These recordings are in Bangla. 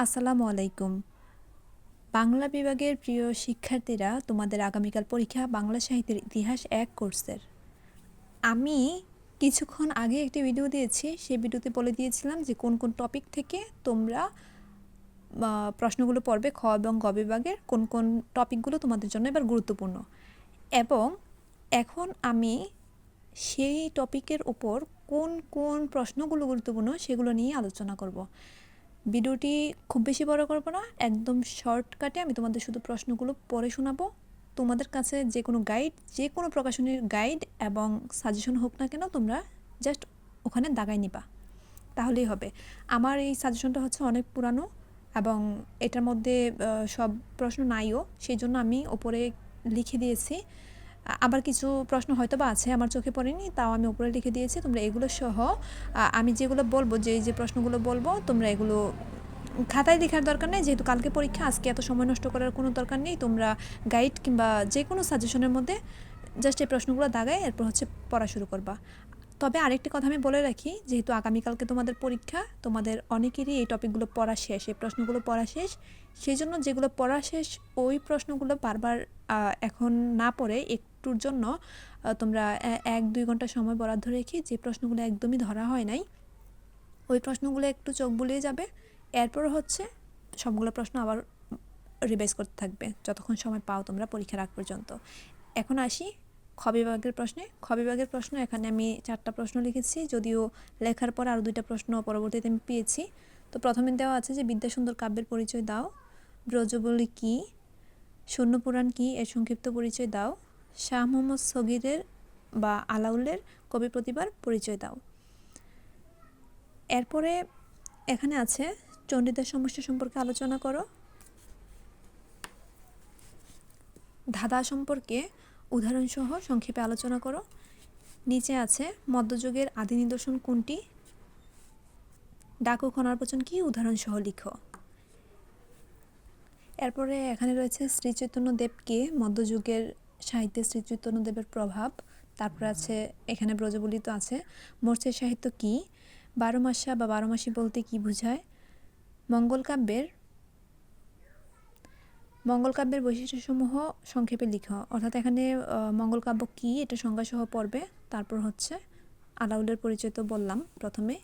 আসসালামু আলাইকুম। বাংলা বিভাগের প্রিয় শিক্ষার্থীরা, তোমাদের আগামীকাল পরীক্ষা বাংলা সাহিত্যের ইতিহাস এক কোর্সের। আমি কিছুক্ষণ আগে একটি ভিডিও দিয়েছি, সেই ভিডিওতে বলে দিয়েছিলাম যে কোন কোন টপিক থেকে তোমরা প্রশ্নগুলো পড়বে খ এবং গ বিভাগের, কোন কোন টপিকগুলো তোমাদের জন্য এবার গুরুত্বপূর্ণ। এবং এখন আমি সেই টপিকের ওপর কোন কোন প্রশ্নগুলো গুরুত্বপূর্ণ সেগুলো নিয়ে আলোচনা করব। ভিডিওটি খুব বেশি বড় করব না, একদম শর্টকাটে আমি তোমাদের শুধু প্রশ্নগুলো পড়ে শোনাবো। তোমাদের কাছে যে কোনো গাইড যে কোনো প্রকাশনীর গাইড এবং সাজেশন হোক না কেন তোমরা জাস্ট ওখানে দাগাই নিবা। তাহলেই হবে। আমার এই সাজেশনটা হচ্ছে অনেক পুরানো এবং এটার মধ্যে সব প্রশ্ন নাইও, সেই জন্য আমি ওপরে লিখে দিয়েছি। আবার কিছু প্রশ্ন হয়তো বা আছে আমার চোখে পড়েনি, তাও আমি উপরে লিখে দিয়েছি, তোমরা এগুলো সহ। আমি যেগুলো বলব, যে যে প্রশ্নগুলো বলব, তোমরা এগুলো খাতায় লেখার দরকার নেই, যেহেতু কালকে পরীক্ষা, আজকে এত সময় নষ্ট করার কোনো দরকার নেই, তোমরা গাইড কিংবা যে কোনো সাজেশনের মধ্যে জাস্ট এই প্রশ্নগুলো দাগায়, এরপর হচ্ছে পড়া শুরু করবা। তবে আরেকটি কথা আমি বলে রাখি, যেহেতু আগামীকালকে তোমাদের পরীক্ষা, তোমাদের অনেকেরই এই টপিকগুলো পড়া শেষ, এই প্রশ্নগুলো পড়া শেষ, সেই জন্য যেগুলো পড়া শেষ, ওই প্রশ্নগুলো বারবার এখন না পড়ে একটুর জন্য তোমরা এক, দুই ঘণ্টা সময় বরাদ্দ রেখে যে প্রশ্নগুলো একদমই ধরা হয় নাই, ওই প্রশ্নগুলো একটু চোখ বুলিয়ে যাবে। এরপর হচ্ছে সবগুলো প্রশ্ন আবার রিভাইজ করতে থাকবে, যতক্ষণ সময় পাও তোমরা পরীক্ষার আগ পর্যন্ত। এখন আসি খ বিভাগের প্রশ্নে। খ বিভাগের প্রশ্ন, এখানে আমি চারটা প্রশ্ন লিখেছি, যদিও লেখার পর আরও দুইটা প্রশ্ন পরবর্তীতে আমি পেয়েছি। তো প্রথমে দেওয়া আছে যে বিদ্যাসুন্দর কাব্যের পরিচয় দাও। ব্রজবলি কী? শূন্যপুরাণ কী? এর সংক্ষিপ্ত পরিচয় দাও। শাহ মোহাম্মদ সগিরের বা আলাউলের কবি প্রতিভার পরিচয় দাও। এরপরে এখানে আছে চণ্ডীদাস সমস্যা সম্পর্কে আলোচনা করো। ধাঁধা সম্পর্কে উদাহরণসহ সংক্ষেপে আলোচনা করো। নিচে আছে মধ্যযুগের আদি নিদর্শন কোনটি? ডাকু খনারপচন কি? উদাহরণসহ লিখো। এরপরে এখানে রয়েছে শ্রীচৈতন্য দেবকে মধ্যযুগের সাহিত্যে শ্রীচৈতন্য দেবের প্রভাব, তারপর আছে, এখানে ব্রজবলি তো আছে মোর্চের সাহিত্য কি, বারো মাসা বা বারো মাসি বলতে কি বোঝায়, মঙ্গল কাব্যের মঙ্গল কাব্যের বৈশিষ্ট্যসমূহ সংক্ষেপে লিখো, অর্থাৎ এখানে মঙ্গল কাব্য কী, এটা সংজ্ঞাসহ পড়বে, তারপর হচ্ছে, আলাউলের পরিচয় তো বললাম প্রথমে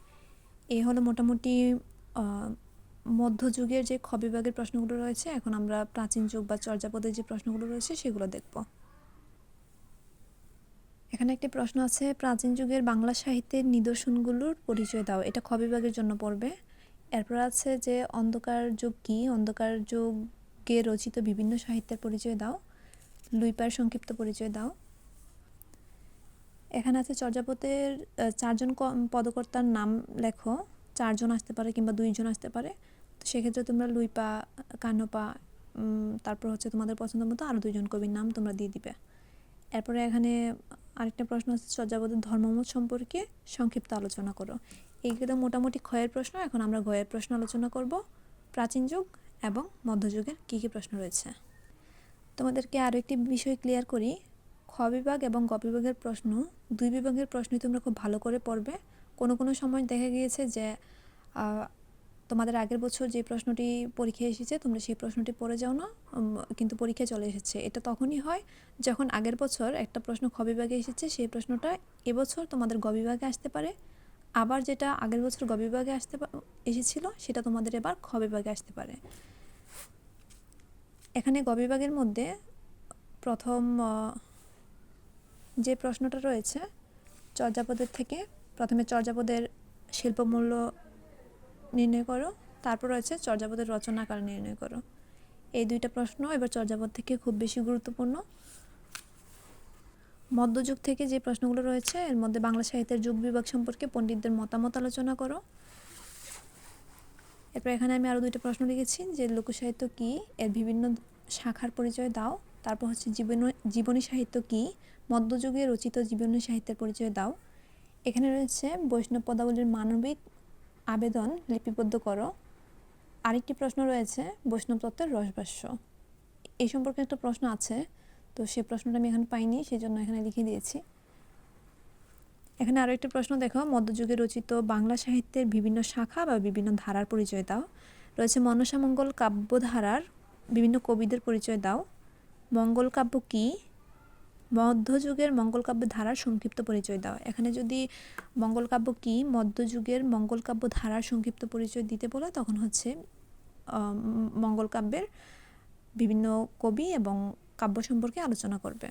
এই হলো মোটামুটি মধ্যযুগের যে খ বিভাগের প্রশ্নগুলো রয়েছে, এখন আমরা প্রাচীন যুগ বা চর্যাপদের যে প্রশ্নগুলো রয়েছে, সেগুলো দেখব। এখানে একটি প্রশ্ন আছে, প্রাচীন যুগের বাংলা সাহিত্যের নিদর্শনগুলোর পরিচয় দাও, এটা খ বিভাগের জন্য পড়বে। এরপর আছে যে, অন্ধকার যুগ কি? অন্ধকার যুগে রচিত বিভিন্ন সাহিত্যের পরিচয় দাও। লুইপার সংক্ষিপ্ত পরিচয় দাও। এখানে আছে চর্যাপদের চারজন পদকর্তার নাম লেখো। চারজন আসতে পারে কিংবা দুইজন আসতে পারে। তো সেক্ষেত্রে তোমরা লুইপা কান্নপা তারপর হচ্ছে তোমাদের পছন্দ মতো আরও দুইজন কবির নাম তোমরা দিয়ে দিবে। এরপরে এখানে আরেকটা প্রশ্ন হচ্ছে চর্যাপদের ধর্মমত সম্পর্কে সংক্ষিপ্ত আলোচনা করো। এইগুলো মোটামুটি ক্ষয়ের প্রশ্ন, এখন আমরা গয়ের প্রশ্ন আলোচনা করব। প্রাচীন যুগ এবং মধ্যযুগের কী কী প্রশ্ন রয়েছে? তোমাদেরকে আরও একটি বিষয় ক্লিয়ার করি। খ বিভাগ এবং গ বিভাগের প্রশ্ন, দুই বিভাগের প্রশ্নই তোমরা খুব ভালো করে পড়বে। কোনো কোনো সময় দেখা গিয়েছে যে তোমাদের আগের বছর যে প্রশ্নটি পরীক্ষায় এসেছে, তোমরা সেই প্রশ্নটি পড়ে যাও না কিন্তু পরীক্ষায় চলে এসেছে। এটা তখনই হয় যখন আগের বছর একটা প্রশ্ন খ বিভাগে এসেছে, সেই প্রশ্নটা এবছর তোমাদের গ বিভাগে আসতে পারে। আবার যেটা আগের বছর গ বিভাগে আসতে এসেছিল, সেটা তোমাদের এবার খ বিভাগে আসতে পারে। এখানে গ বিভাগের মধ্যে প্রথম যে প্রশ্নটা রয়েছে, চর্যাপদের থেকে, প্রথমে চর্যাপদের শিল্পমূল্য নির্ণয় করো। তারপর রয়েছে চর্যাপদের রচনাকাল নির্ণয় করো। এই দুইটা প্রশ্ন এবার চর্যাপদ থেকে খুব বেশি গুরুত্বপূর্ণ। মধ্যযুগ থেকে যে প্রশ্নগুলো রয়েছে, এর মধ্যে বাংলা সাহিত্যের যুগ বিভাগ সম্পর্কে পণ্ডিতদের মতামত আলোচনা করো। এরপর এখানে আমি আরও দুইটা প্রশ্ন লিখেছি, যে লোকসাহিত্য কী? এর বিভিন্ন শাখার পরিচয় দাও। তারপর হচ্ছে জীবন, জীবনী সাহিত্য কী? মধ্যযুগে রচিত জীবনী সাহিত্যের পরিচয় দাও। এখানে রয়েছে বৈষ্ণব পদাবলীর মানবিক আবেদন লিপিবদ্ধ করো। আরেকটি প্রশ্ন রয়েছে, বৈষ্ণব তত্ত্বের রসভাষ্য। এই সম্পর্কে একটা প্রশ্ন আছে, তো সেই প্রশ্নটা আমি এখানে পাইনি সেই জন্য এখানে লিখে দিয়েছি। এখানে আরও একটা প্রশ্ন দেখো, মধ্যযুগে রচিত বাংলা সাহিত্যের বিভিন্ন শাখা বা বিভিন্ন ধারার পরিচয় দাও। রয়েছে মনসামঙ্গল কাব্যধারার বিভিন্ন কবিদের পরিচয় দাও। মঙ্গল কাব্য কী? মধ্যযুগের মঙ্গল কাব্য ধারার সংক্ষিপ্ত পরিচয় দাও। এখানে যদি মঙ্গল কাব্য কী মধ্যযুগের মঙ্গল কাব্য ধারার সংক্ষিপ্ত পরিচয় দিতে বলে তখন হচ্ছে আহ, উম, মঙ্গল কাব্যের বিভিন্ন কবি এবং কাব্য সম্পর্কে আলোচনা করবে।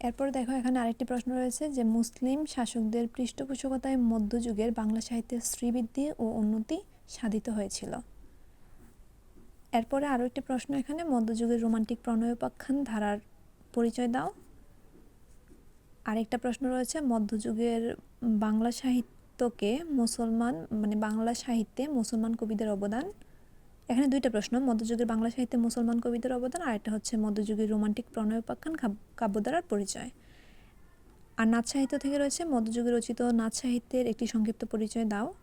এরপর দেখো এখানে আরেকটি প্রশ্ন রয়েছে যে মুসলিম শাসকদের পৃষ্ঠপোষকতায় মধ্যযুগের বাংলা সাহিত্যের শ্রীবৃদ্ধি ও উন্নতি সাধিত হয়েছিল। এরপরে আরও একটি প্রশ্ন এখানে, মধ্যযুগের রোমান্টিক প্রণয়োপাখ্যান ধারার পরিচয় দাও। আরেকটা প্রশ্ন রয়েছে, মধ্যযুগের বাংলা সাহিত্যকে মুসলমান মানে বাংলা সাহিত্যে মুসলমান কবিদের অবদান। এখানে দুইটা প্রশ্ন, মধ্যযুগের বাংলা সাহিত্যে মুসলমান কবিদের অবদান, আর একটা হচ্ছে মধ্যযুগের রোমান্টিক প্রণয়োপাখ্যান কাব- কাব্যধারার পরিচয়। আর নাচ সাহিত্য থেকে রয়েছে, মধ্যযুগে রচিত নাচ সাহিত্যের একটি সংক্ষিপ্ত পরিচয় দাও।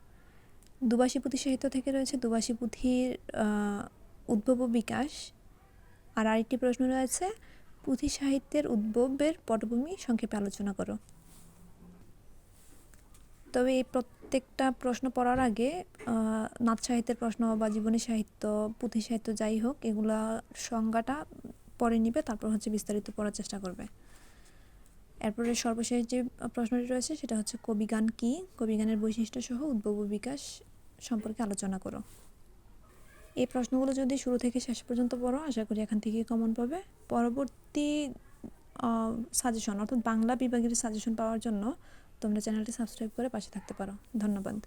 দুবাসী পুঁথি সাহিত্য থেকে রয়েছে, দুবাসী পুঁথির উদ্ভব ও বিকাশ। আর আরেকটি প্রশ্ন রয়েছে, পুঁথি সাহিত্যের উদ্ভবের পটভূমি সংক্ষেপে আলোচনা করো। তবে এই প্রত্যেকটা প্রশ্ন পড়ার আগে নাচ সাহিত্যের প্রশ্ন বা জীবনী সাহিত্য, পুঁথি সাহিত্য যাই হোক, এগুলা সংজ্ঞাটা পরে নিবে, তারপর হচ্ছে বিস্তারিত পড়ার চেষ্টা করবে। এরপরে সর্বশেষ যে প্রশ্নটি রয়েছে, সেটা হচ্ছে কবিগান কি? কবিগানের বৈশিষ্ট্য সহ উদ্ভব বিকাশ সম্পর্কে আলোচনা করো। এই প্রশ্নগুলো যদি শুরু থেকে শেষ পর্যন্ত পড়ো, আশা করি এখান থেকে কমন পাবে। পরবর্তী সাজেশন অর্থাৎ বাংলা বিভাগের সাজেশন পাওয়ার জন্য তোমরা চ্যানেলটি সাবস্ক্রাইব করে পাশে থাকতে পারো। ধন্যবাদ।